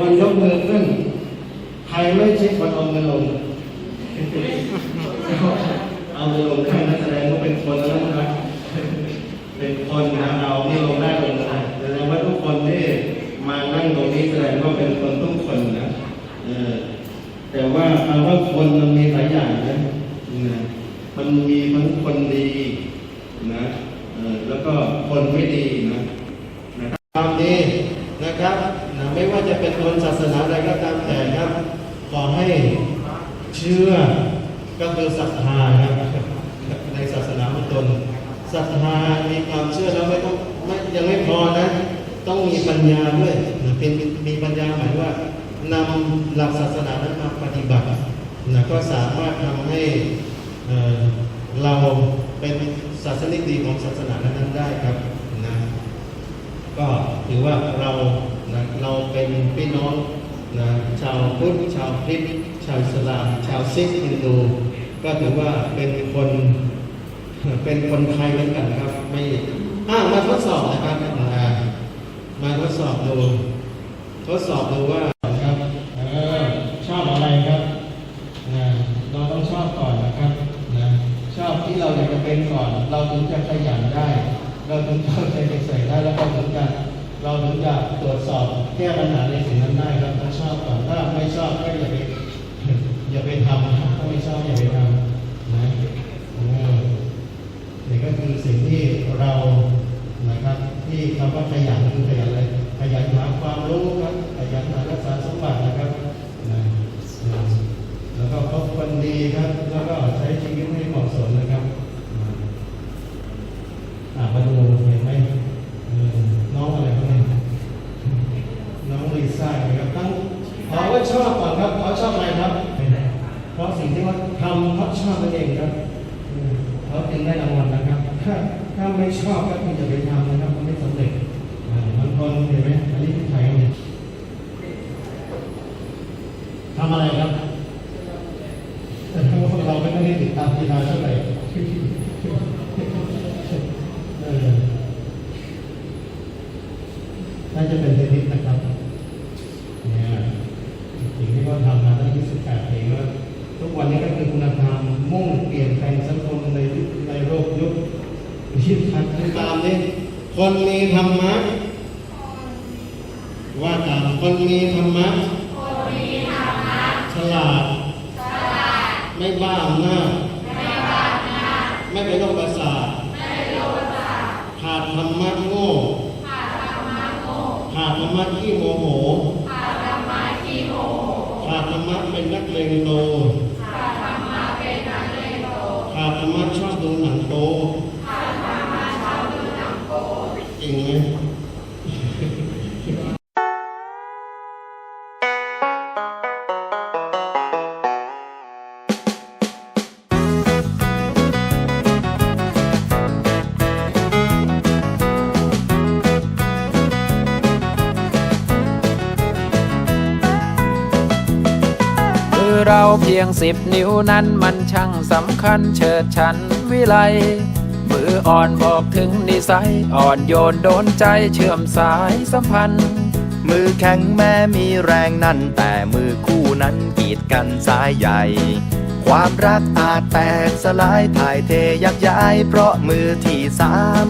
คนยกมือขึ้น ใครไม่ใช่คนเอาเงินลง เอาเงินลงข้างนั้นแสดงว่าเป็นคนแล้วนะครับ เป็นคนนะเอาที่ลงได้ลงนะแสดงว่าทุกคนที่มานั่งตรงนี้แสดงว่าเป็นคนทุกคนนะเออแต่ว่าคำว่าคนมันมีหลายอย่างนะนะมันมีทั้งคนดีนะเออแล้วก็คนไม่ดีนะนะครับความดีนะครับ นะไม่ว่าจะเป็นคนศาสนาใดก็ตามแต่ครับ ขอให้เชื่อก็คือศรัทธาครับในศาสนาของตนศรัทธามีความเชื่อแล้วไม่ต้องไม่ยังไม่พอนะ ต้องมีปัญญาด้วยนะเป็นมีปัญญาหมายว่านำหลักศาสนานั้นมาปฏิบัตินะก็สามารถทำให้เราเป็นศาสนิกดีของศาสนานั้นได้ครับนะก็ถือว่าเรา เราเป็นพี่น้องนะชาวพุทธชาวคริสต์ชาวอิสลาม ชาวซิกฮินดูก็ถือว่าเป็นคนเป็นคนไทยเหมือนกันครับ ไม่อ่ามาทดสอบนะครับอ่ามาทดสอบดูทดสอบดูว่าครับออชอบอะไรครับนะเราต้องชอบก่อนนะครับนะชอบที่เราอยากจะเป็นก่อน เราถึงจะขยันได้ เราถึงจะเอาใจส่ได้แล้วก็ถึงจะ เราถึงจะตรวจสอบแก้ปัญหาในสิ่งนั้นได้ครับถ้าชอบก่อนถ้าไม่ชอบก็อย่าไป อย่าไปทำนะครับถ้าไม่ชอบอย่าไปทำนะเออนี่ก็คือสิ่งที่เรานะครับ ที่คำว่าขยันคือขยันอะไรขยันหาความรู้ครับขยันหารักษาสมบัตินะครับนะนะแล้วก็พบคนดีครับ แล้วก็ใช้ชีวิตให้เหมาะสมนะครับนะอะมาดูเห็นไหมเออน้องอะไรครับเนี่ยน้องลิซ่านะครับตั้งขอว่าชอบก่อนครับเขาชอบอะไรครับ เพราะสิ่งที่ว่าทำเพราะ ชอบนั่นเองครับเขาจึงได้รางวัลนะครับ ถ้าถ้าไม่ชอบก็คุณจะไปทำนะครับมันไม่สำเร็จบางคนเห็นไหมอันนี้คือใครเนี่ยทำอะไรครับแต่เราไม่ได้ติดตามกีฬาเท่าไหร่น่าจะเป็นเทนนิสนะครับ เนี่ยสิ่งที่เขาทำมาตั้ง 28 ปีแล้วทุกวันนี้ก็คือคุณธรรมมุ่งเปลี่ยนแปลงสังคมในยุคในโลกยุคที่ทันตามนี่ คนมีธรรมะ ว่าตามคนมีธรรมะ ฉลาด ไม่บ้าอำนาจไม่เป็นโรคประสาทขาดธรรมะโง่ขาดธรรมะที่โมโหขาดธรรมะเป็นนักเลงโตขาดธรรมะชอบดูหนังโต จริงไหมมือเราเพียงสิบนิ้วนั้นมันช่างสำคัญเฉิดฉันวิไล มืออ่อนบอกถึงนิสัย อ่อนโยนโดนใจเชื่อมสายสัมพันธ์ มือแข็งแม้มีแรงนั่น แต่มือคู่นั้นกีดกันสายใหญ่ ความรักอาจแตกสลายถ่ายเทยักย้าย เพราะมือที่สาม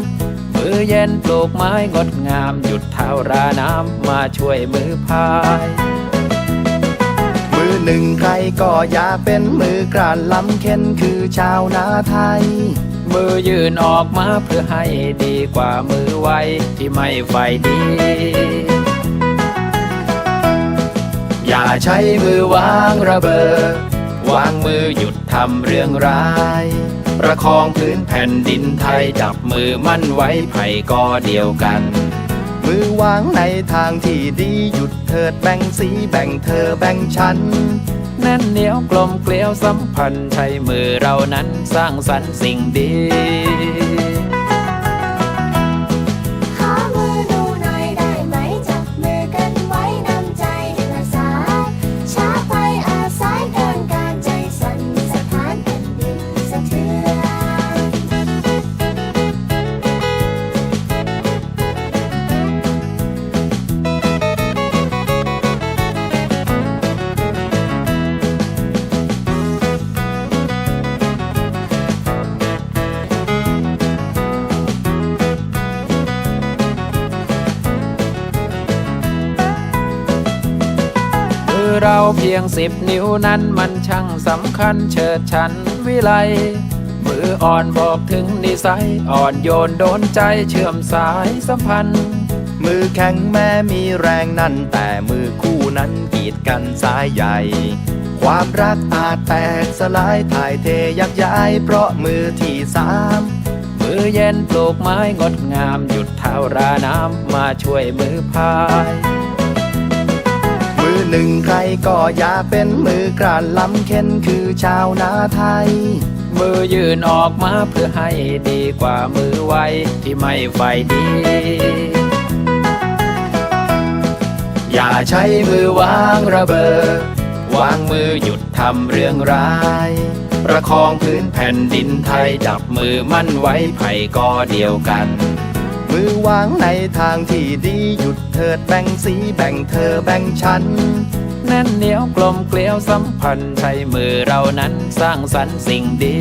มือเย็นปลูกไม้งดงามหยุดเท้าราน้ำมาช่วยมือพาย มือหนึ่งใครก็อยากเป็นมือกรานล้ำเข็นคือชาวนาไทย มือยืนออกมาเพื่อให้ดีกว่ามือไวที่ไม่ไฟดี อย่าใช้มือวางระเบิด วางมือหยุดทำเรื่องร้ายประคองพื้นแผ่นดินไทยจับมือมั่นไว้ไผ่กอเดียวกัน มือวางในทางที่ดีหยุดเถิดแบ่งสีแบ่งเธอแบ่งฉัน แน่นเหนียวกลมเกลียวสัมพันธ์ใช้มือเรานั้นสร้างสรรค์สิ่งดี เราเพียงสิบนิ้วนั้นมันช่างสำคัญเชิดฉันวิไล มืออ่อนบอกถึงนิสัย อ่อนโยนโดนใจเชื่อมสายสัมพันธ์ มือแข็งแม้มีแรงนั่น แต่มือคู่นั้นกีดกันสายใหญ่ ความรักอาจแตกสลายถ่ายเทยักย้าย เพราะมือที่สามมือเย็นปลูกไม้งดงามหยุดเท้าราน้ำมาช่วยมือพาย มือหนึ่งใครก็อย่าเป็นมือกรานล้ำเข็นคือชาวนาไทย มือยืนออกมาเพื่อให้ดีกว่ามือไวที่ไม่ไฟดี อย่าใช้มือวางระเบิด วางมือหยุดทำเรื่องร้ายประคองพื้นแผ่นดินไทยจับมือมั่นไว้ไผ่กอเดียวกัน มือวางในทางที่ดีหยุดเถิดแบ่งสีแบ่งเธอแบ่งฉัน แน่นเหนียวกลมเกลียวสัมพันธ์ใช้มือเรานั้นสร้างสรรค์สิ่งดี